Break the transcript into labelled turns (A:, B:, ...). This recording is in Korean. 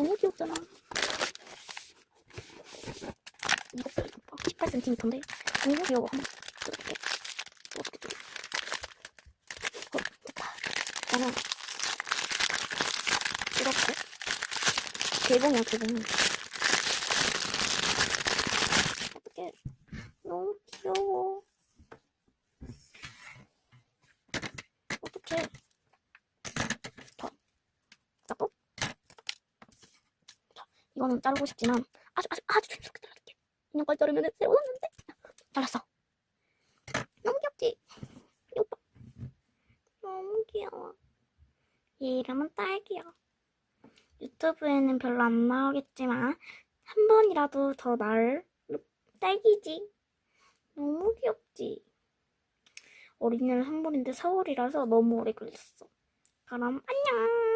A: 너무 귀엽잖아. 이것도 이거 봐. 18cm인데 너무 귀여워. 뜯어볼게. 어떻게? 어, 됐다. 나는 이렇게 개봉이야 개봉. 어떻게 너무 귀여워. 어떻게 더 자꾸 자 이거는 자르고 싶지만 아주 아주 아주 조심스럽게 잘라줄게. 인형까지 자르면 새로 샀는데 잘랐어. 너무 귀엽지? 이 오빠 너무 귀여워. 얘 이름은 딸기야. 유튜브에는 별로 안 나오겠지만 한 번이라도 더 나을 딸기지. 너무 귀엽지? 어린이날 한 번인데 4월이라서 너무 오래 걸렸어. 그럼 안녕.